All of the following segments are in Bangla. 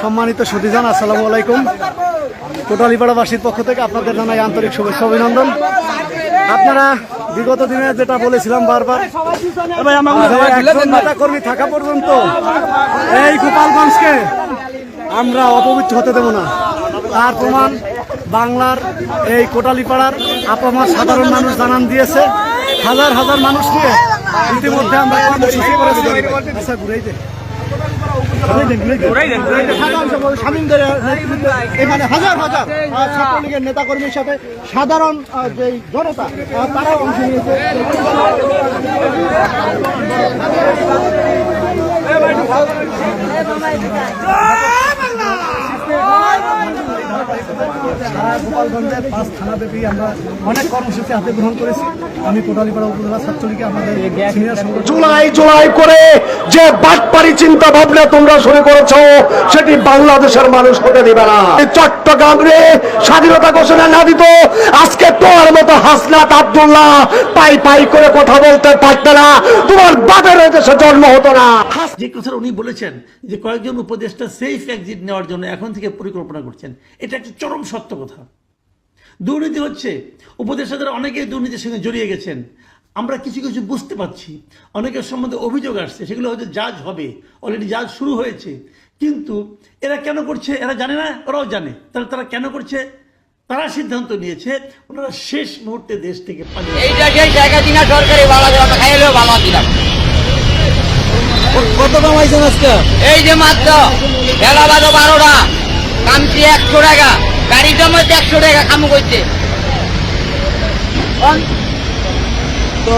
সম্মানিত সুদীজান আসসালামু আলাইকুম। কোটালীপাড়াবাসীর পক্ষ থেকে আপনাদের জানাই আন্তরিক শুভেচ্ছা অভিনন্দন। আপনারা বিগত দিনে যেটা বলেছিলাম বারবার যে নেতা কর্মী থাকা পর্যন্ত এই গোপালগঞ্জকে আমরা অপবিত্র হতে দেব না। তার প্রমাণ বাংলার এই কোটালীপাড়ার আপামার সাধারণ মানুষ জানান দিয়েছে। হাজার হাজার মানুষ নিয়ে ইতিমধ্যে আমরা কর্মসূচি করেছি। আচ্ছা এখানে হাজার হাজার ছাত্রলীগের নেতাকর্মীর সাথে সাধারণ যে জনতা তারাও অংশ নিয়েছে। গোপালগঞ্জের পাঁচ থানাব্যাপী আমরা অনেক কর্মসূচি হাতে গ্রহণ করেছি। আমি কোটালীপাড়া উপজেলা ছাত্রলীগে আমাদের জুলাই জুলাই করে যে বাটপারি চিন্তা ভাবনা তোমরা শুরু করেছ সেটি বাংলাদেশের মানুষ হতে দিবে না। এই চট্টগ্রামে স্বাধীনতা ঘোষণা না দিত আজকে তোমার মতো হাসনাত আব্দুল্লাহ পাই পাই করে কথা বলতে পারতে না। তোমার বাপের এই দেশে জন্ম হতো না। যে কথা উনি বলেছেন যে কয়েকজন উপদেষ্টা সেফ এক্সিট নেওয়ার জন্য এখন থেকে পরিকল্পনা করছেন এটা একটা চরম সত্য কথা। দুর্নীতি হচ্ছে। উপদেষ্টাদের অনেকেই দুর্নীতির সঙ্গে জড়িয়ে গেছেন। আমরা কিছু কিছু বুঝতে পারছি। অনেকের সম্বন্ধে অভিযোগ আসছে সেগুলো হয়তো জাজ হবে। অলরেডি জাজ শুরু হয়েছে। কিন্তু এরা কেন করছে এরা জানে না ওরাও জানে। তাহলে তারা কেন করছে? তারা সিদ্ধান্ত নিয়েছে ওনারা শেষ মুহূর্তে দেশ থেকে পালিয়ে কত কামাইছেন আজকে? এই যে মাত্র বেলা বাজো বারোটা কামছি একশো টাকা। গাড়িটার মধ্যে একশো টাকা কামু করছে তো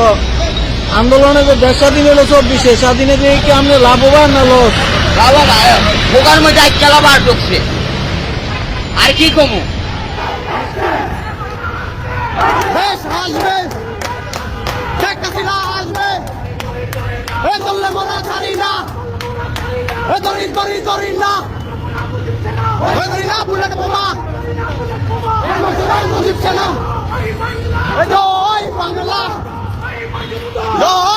আন্দোলনে যে দেশ স্বাধীন হলো চব্বিশে স্বাধীনে দিয়ে কি আপনি লাভবান না লস? বাবা বোকার মধ্যে খেলা বার ঢুকছে। আর কি কমু? না No!